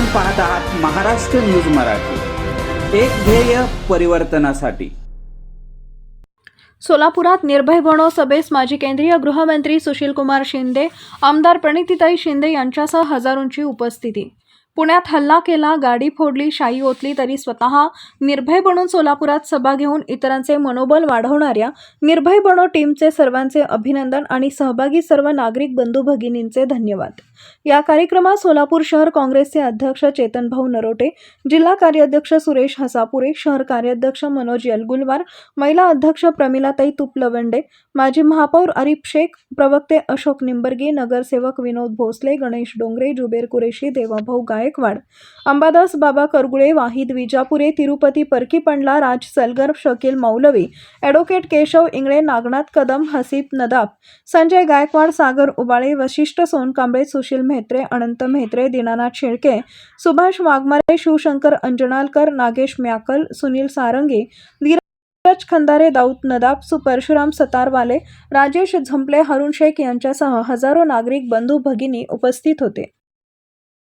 आपण पाहत आहात महाराष्ट्र न्यूज मराठी. एक ध्येय परिवर्तनासाठी. सोलापुरात निर्भय बनो सभेस माजी केंद्रीय गृहमंत्री सुशीलकुमार शिंदे आमदार प्रणितीताई शिंदे यांच्यासह हजारोंची उपस्थिती. पुण्यात हल्ला केला गाडी फोडली शाई ओतली तरी स्वतः निर्भय बनून सोलापुरात सभा घेऊन इतरांचे मनोबल वाढवणाऱ्या निर्भय बनो टीमचे सर्वांचे अभिनंदन आणि सहभागी सर्व नागरिक बंधू भगिनींचे धन्यवाद. या कार्यक्रमात सोलापूर शहर काँग्रेसचे अध्यक्ष चेतनभाऊ नरोटे जिल्हा कार्याध्यक्ष सुरेश हसापुरे शहर कार्याध्यक्ष मनोज यलगुलवार महिला अध्यक्ष प्रमिलाताई तुपलवंडे माजी महापौर आरिफ शेख प्रवक्ते अशोक निंबर्गे नगरसेवक विनोद भोसले गणेश डोंगरे जुबेर कुरेशी देवाभाऊ गायकवाड अंबादास बाबा करगुळे वाहिद विजापुरे तिरुपती परकी पंडला राज सलगर शकील मौलवी ॲडव्होकेट केशव इंगळे नागनाथ कदम हसीब नदाब संजय गायकवाड सागर उबाळे वशिष्ठ सोनकांबळे सुशील म्हेत्रे अनंत म्हेत्रे दीनानाथ शेळके सुभाष वाघमारे शिवशंकर अंजनालकर नागेश म्याकल सुनील सारंगी धीरज खंदारे दाऊद नदाब सु परशुराम सतारवाले राजेश झंपले हरुण शेख यांच्यासह हजारो नागरिक बंधू भगिनी उपस्थित होते.